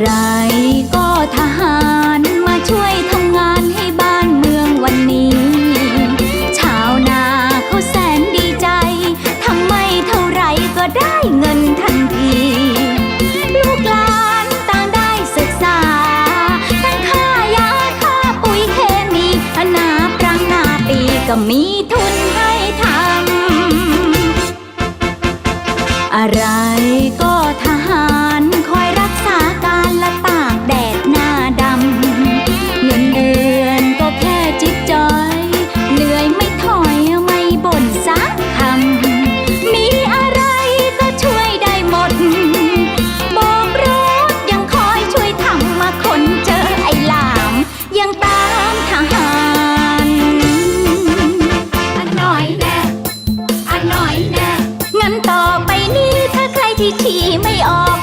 ไรก็ทหารมาช่วยทำงานให้บ้านเมืองวันนี้ ชาวนาเขาแสนดีใจทำไม่เท่าไรก็ได้เงินทันที ลูกหลานต่างได้ศึกษา ทั้งค่ายาค่าปุ๋ยเคมีอนาปรังนาปีก็มีทุนให้ทำอะไรก็ ไม่